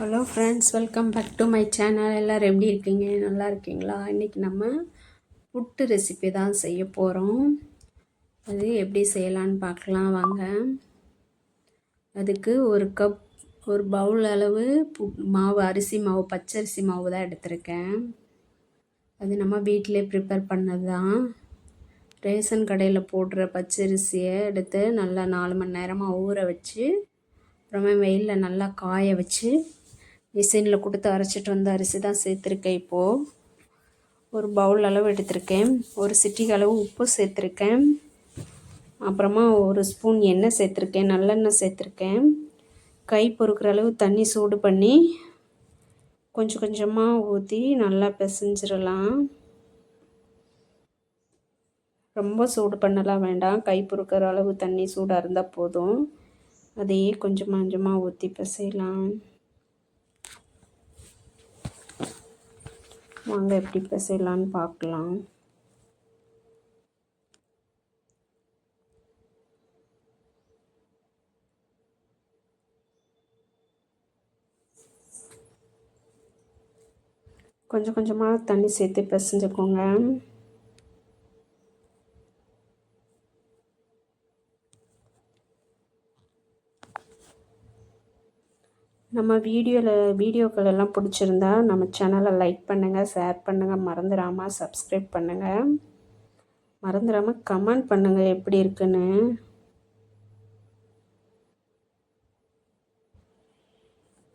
Hello friends welcome back to my channel எல்லோரும் எப்படி இருக்கீங்க? நல்லா இருக்கீங்களா? இன்றைக்கி நம்ம புட்டு ரெசிபி தான் செய்ய போகிறோம் அது எப்படி செய்யலான்னு பார்க்கலாம். வாங்க. அதுக்கு ஒரு கப் ஒரு பவுல் அளவு பு மாவு அரிசி மாவு பச்சரிசி மாவு தான் எடுத்திருக்கேன். அது நம்ம வீட்டிலே ப்ரிப்பேர் பண்ணது தான் ரேஷன் கடையில் போடுற பச்சரிசியை எடுத்து நல்லா நாலு மணி நேரமாக ஊற வச்சு அப்புறமே வெயிலில் நல்லா காய வச்சு மிஷினில் கொடுத்து அரைச்சிட்டு வந்த அரிசி தான் சேர்த்துருக்கேன் இப்போது ஒரு பவுல் அளவு எடுத்திருக்கேன். ஒரு சிட்டிக்கு அளவு உப்பு சேர்த்துருக்கேன். அப்புறமா ஒரு ஸ்பூன் எண்ணெய் சேர்த்துருக்கேன். நல்லெண்ணெய் சேர்த்துருக்கேன். கை பொறுக்கிற அளவு தண்ணி சூடு பண்ணி கொஞ்சம் கொஞ்சமாக ஊற்றி நல்லா பிசைஞ்சிடலாம். ரொம்ப சூடு பண்ணலாம் வேண்டாம். கை பொறுக்கிற அளவு தண்ணி சூடாக இருந்தால் போதும். அதையே கொஞ்சமாக கொஞ்சமாக ஊற்றி பிசையலாம். வாங்க எப்படி பிசையலான்னு பார்க்கலாம். கொஞ்சம் கொஞ்சமாக தண்ணி சேர்த்து பிசைஞ்சுக்கோங்க. நம்ம வீடியோவில் வீடியோக்கள் எல்லாம் பிடிச்சிருந்தா நம்ம சேனலை லைக் பண்ணுங்கள் ஷேர் பண்ணுங்கள் மறந்துடாமல் சப்ஸ்கிரைப் பண்ணுங்கள் மறந்துடாமல் கமெண்ட் பண்ணுங்கள் எப்படி இருக்குன்னு.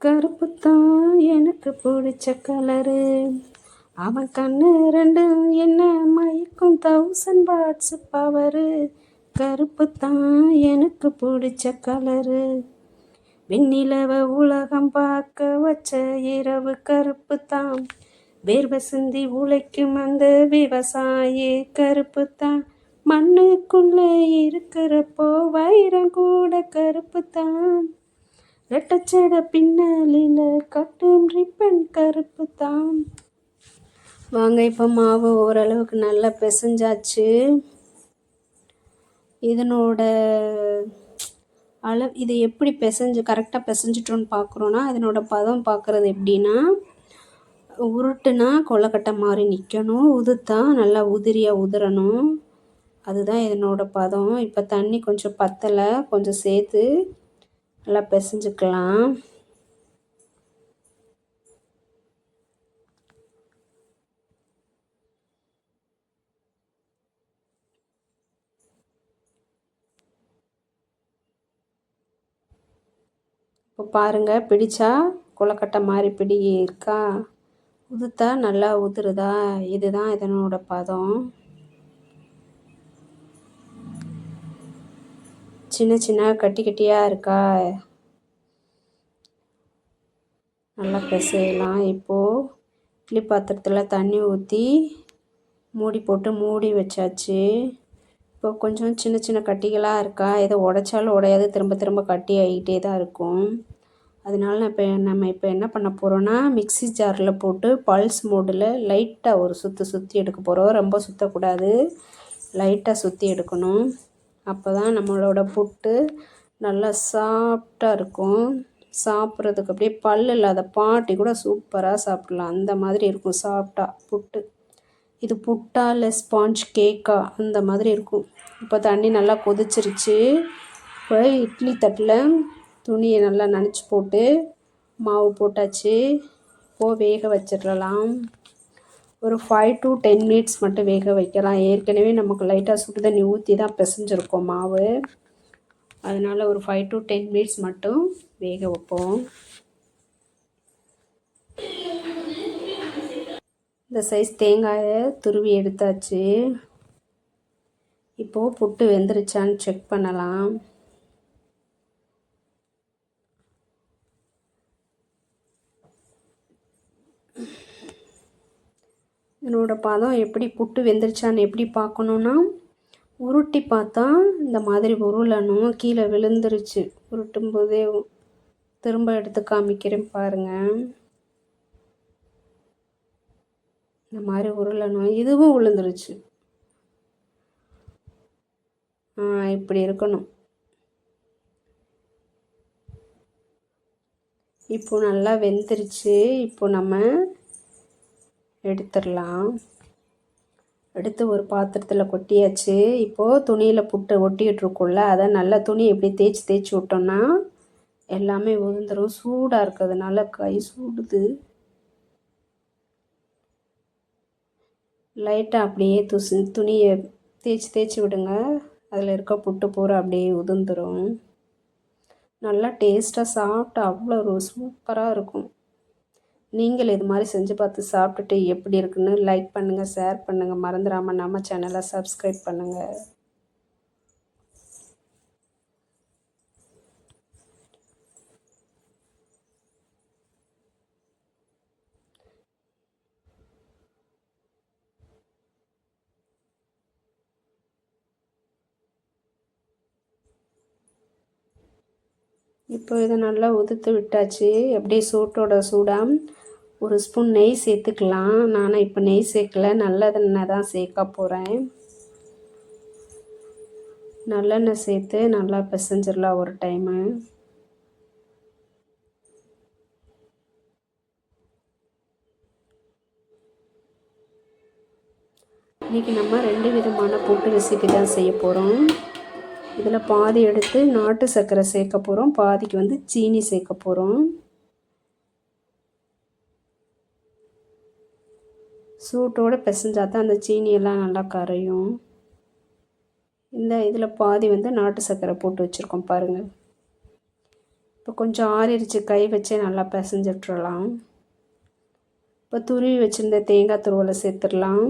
கருப்பு தான் எனக்கு பிடிச்ச கலரு அவன் கண்ணு ரெண்டு என்ன மயக்கும் தௌசண்ட் வாட்ஸ் பவரு கருப்பு தான் எனக்கு பிடிச்ச கலரு வெண்ணிலவ உலகம் பார்க்க வச்ச இரவு கருப்பு தான் வேர்வை சிந்தி உழைக்கும் அந்த விவசாயி கருப்பு தான் மண்ணுக்குள்ளே இருக்கிறப்போ வைரம் கூட கருப்பு தான் ரெட்டச்சட பின்னலில் கட்டும் ரிப்பன் கருப்பு தான் வாங்க இப்போ மாவு ஓரளவுக்கு நல்லா பிசைஞ்சாச்சு. இதனோட அளவு இதை எப்படி பிசைஞ்சு கரெக்டாக பிசைஞ்சிட்டோன்னு பார்க்குறோன்னா அதனோட பதம் பார்க்குறது எப்படின்னா உருட்டுனா கொலக்கட்டை மாதிரி நிற்கணும் உதுத்தா நல்லா உதிரியாக உதிரணும். அதுதான் இதனோட பதம். இப்போ தண்ணி கொஞ்சம் பத்தலை கொஞ்சம் சேர்த்து நல்லா பிசைஞ்சுக்கலாம். இப்போ பாருங்கள் பிடிச்சா கொலக்கட்டை மாதிரி பிடி இருக்கா? உதுத்தா நல்லா உதுருதா இதுதான் இதனோட பதம். சின்ன சின்ன கட்டி கட்டியாக இருக்கா? நல்லா பிசையலாம். இப்போது இட்லி பாத்திரத்தில் தண்ணி ஊற்றி மூடி போட்டு மூடி வச்சாச்சு. இப்போ கொஞ்சம் சின்ன சின்ன கட்டிகளாக இருக்கா? எதை உடைச்சாலும் உடையாது. திரும்ப திரும்ப கட்டி ஆகிட்டே தான் இருக்கும். அதனால நான் இப்போ நம்ம இப்போ என்ன பண்ண போகிறோன்னா மிக்சி ஜாரில் போட்டு பல்ஸ் மோடில் லைட்டாக ஒரு சுற்று சுற்றி எடுக்க போகிறோம் ரொம்ப சுற்றக்கூடாது லைட்டாக சுற்றி எடுக்கணும். அப்போ தான் நம்மளோட புட்டு நல்லா சாஃப்டாக இருக்கும். சாப்பிட்றதுக்கு அப்படியே பல் இல்லாத பாட்டி கூட சூப்பராக சாப்பிட்லாம். அந்த மாதிரி இருக்கும் சாஃப்டாக புட்டு. இது புட்டா இல்லை ஸ்பாஞ்ச் கேக்கா? அந்த மாதிரி இருக்கும். இப்போ தண்ணி நல்லா கொதிச்சிருச்சு. இப்போ இட்லி தட்டில் துணியை நல்லா நனைச்சி போட்டு மாவு போட்டாச்சு. இப்போது வேக வச்சிடலாம். ஒரு ஃபைவ் டு டென் மினிட்ஸ் மட்டும் வேக வைக்கலாம். ஏற்கனவே நமக்கு லைட்டாக சுடு தண்ணி ஊற்றி தான் பிசைஞ்சிருக்கோம் மாவு. அதனால் ஒரு ஃபைவ் டு டென் மினிட்ஸ் மட்டும் வேக வைப்போம். இந்த சைஸ் தேங்காயை துருவி எடுத்தாச்சு. இப்போது புட்டு வெந்துருச்சான்னு செக் பண்ணலாம். என்னோடய பதம் எப்படி புட்டு வெந்துருச்சான்னு எப்படி பார்க்கணுன்னா உருட்டி பார்த்தா இந்த மாதிரி உருளணும் கீழே விழுந்துருச்சு. உருட்டும் போதே திரும்ப எடுத்து காமிக்கிறேன் பாருங்கள் இந்த மாதிரி உருளணும் இதுவும் விழுந்துருச்சு இப்படி இருக்கணும். இப்போ நல்லா வெந்துருச்சு. இப்போ நம்ம எடுத்துடலாம். எடுத்து ஒரு பாத்திரத்தில் கொட்டியாச்சு. இப்போது துணியில் புட்டு ஒட்டிகிட்ருக்கோம்ல அதை நல்லா துணி எப்படி தேய்ச்சி தேய்ச்சி விட்டோம்னா எல்லாமே உதிர்ந்துடும் சூடாக இருக்கிறதுனால கை சூடுது. லைட்டாக அப்படியே துசு துணியை தேய்ச்சி தேய்ச்சி விடுங்க. அதில் இருக்க புட்டு பூரா அப்படியே உதிர்ந்துடும் நல்லா டேஸ்ட்டாக சாப்பிட்டா அவ்வளோ ஒரு சூப்பராக இருக்கும். நீங்கள் இது மாதிரி செஞ்சு பார்த்து சாப்பிட்டுட்டு எப்படி இருக்குன்னு லைக் பண்ணுங்கள் ஷேர் பண்ணுங்கள் மறந்துடாமல் நம்ம சேனலை சப்ஸ்கிரைப் பண்ணுங்கள் இப்போ இதை நல்லா உதுத்து விட்டாச்சு. அப்படியே சூட்டோட சூடாக ஒரு ஸ்பூன் நெய் சேர்த்துக்கலாம். நான் இப்போ நெய் சேர்க்கல. நல்லதெண்ணெய் தான் சேர்க்க போகிறேன் நல்லெண்ணெய் சேர்த்து நல்லா பிசைஞ்சிடலாம் ஒரு டைமு. இன்றைக்கி நம்ம ரெண்டு விதமான புட்டு ரெசிபி தான் செய்ய போகிறோம் இதில் பாதி எடுத்து நாட்டு சர்க்கரை சேர்க்க போகிறோம். பாதிக்கு வந்து சீனி சேர்க்க போகிறோம். சூட்டோடு பிசைஞ்சா தான் அந்த சீனியெல்லாம் நல்லா கரையும். இந்த இதில் பாதி வந்து நாட்டு சர்க்கரை போட்டு வச்சுருக்கோம் பாருங்கள். இப்போ கொஞ்சம் ஆறிடுச்சு. கை வச்சே நல்லா பிசைஞ்சு விட்டுறலாம். இப்போ துருவி வச்சுருந்த தேங்காய் துருவலை சேர்த்துடலாம்.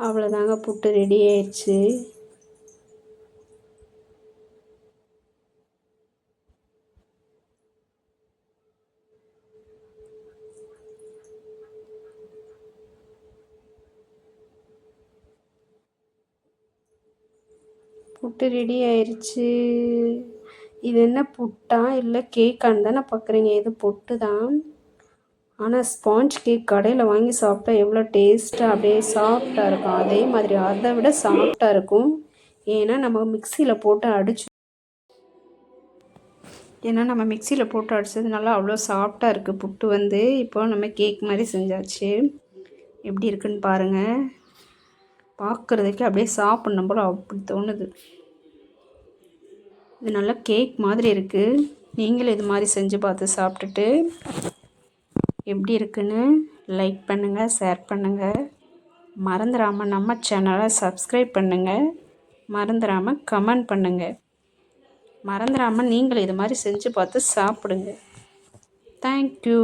அவ்வளோதாங்க புட்டு ரெடி ஆயிடுச்சு. புட்டு ரெடி ஆயிடுச்சு. இது என்ன புட்டா? இல்லை கேக்கான்னு தானே பார்க்குறீங்க இது பொட்டு தான் ஆனால் ஸ்பாஞ்ச் கேக் கடையில் வாங்கி சாப்பிட்டா எவ்வளோ டேஸ்ட்டாக அப்படியே சாஃப்டாக இருக்கும். அதே மாதிரி அதை விட சாஃப்டாக இருக்கும். ஏன்னா நம்ம மிக்சியில் போட்டு அடிச்சு ஏன்னா நம்ம மிக்சியில் போட்டு அடித்ததுனால அவ்வளோ சாஃப்டாக இருக்குது புட்டு வந்து இப்போ நம்ம கேக் மாதிரி செஞ்சாச்சு. எப்படி இருக்குன்னு பாருங்கள் பார்க்குறதுக்கு அப்படியே சாப்பிட்ணும் போல் அப்படி தோணுது. இது நல்லா கேக் மாதிரி இருக்குது நீங்களும் இது மாதிரி செஞ்சு பார்த்து சாப்பிட்டுட்டு எப்படி இருக்குன்னு லைக் பண்ணுங்கள் ஷேர் பண்ணுங்கள் மறந்துடாமல் நம்ம சேனலை சப்ஸ்கிரைப் பண்ணுங்கள் மறந்துடாமல் கமெண்ட் பண்ணுங்கள் மறந்துடாமல் நீங்கள் இது மாதிரி செஞ்சு பார்த்து சாப்பிடுங்க. தேங்க்யூ